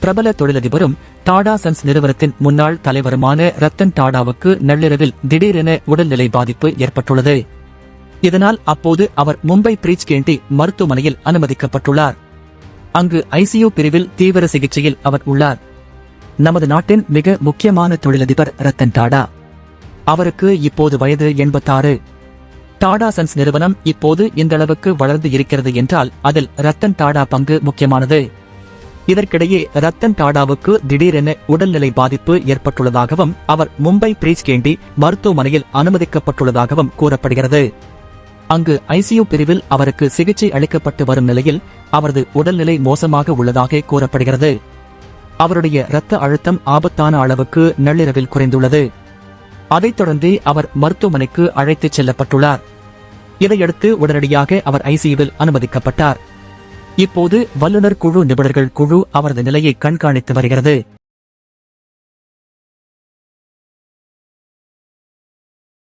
பிரபல தொழிலதிபரும் டாடா சன்ஸ் நிறுவனத்தின் முன்னாள் தலைவருமான ரத்தன் டாடாவுக்கு நள்ளிரவில் திடீரென உடல்நிலை பாதிப்பு ஏற்பட்டுள்ளது. இதனால் அப்போது அவர் மும்பை பிரீச் கேண்டி மருத்துவமனையில் அனுமதிக்கப்பட்டுள்ளார். அங்கு ஐசியு பிரிவில் தீவிர சிகிச்சையில் அவர் உள்ளார். நமது நாட்டின் மிக முக்கியமான தொழிலதிபர் ரத்தன் டாடா. அவருக்கு இப்போது வயது எண்பத்தாறு. டாடா சன்ஸ் நிறுவனம் இப்போது இந்த அளவுக்கு வளர்ந்து இருக்கிறது என்றால் அதில் ரத்தன் டாடா பங்கு முக்கியமானது. இதற்கிடையே ரத்தன் டாடாவுக்கு திடீரென உடல்நிலை பாதிப்பு ஏற்பட்டுள்ளதாகவும் அவர் மும்பை பிரீச் கேண்டி மருத்துவமனையில் அனுமதிக்கப்பட்டுள்ளதாகவும் கூறப்படுகிறது. அங்கு ஐசியு பிரிவில் அவருக்கு சிகிச்சை அளிக்கப்பட்டு வரும் நிலையில் அவரது உடல்நிலை மோசமாக உள்ளதாக கூறப்படுகிறது. அவருடைய இரத்த அழுத்தம் ஆபத்தான அளவுக்கு நள்ளிரவில் குறைந்துள்ளது. அதைத் தொடர்ந்து அவர் மருத்துவமனைக்கு அழைத்துச் செல்லப்பட்டுள்ளார். இதையடுத்து உடனடியாக அவர் ஐசியுவில் அனுமதிக்கப்பட்டார். இப்போது வல்லுநர் குழு நிபுணர்கள் குழு அவரது நிலையை கண்காணித்து வருகிறது.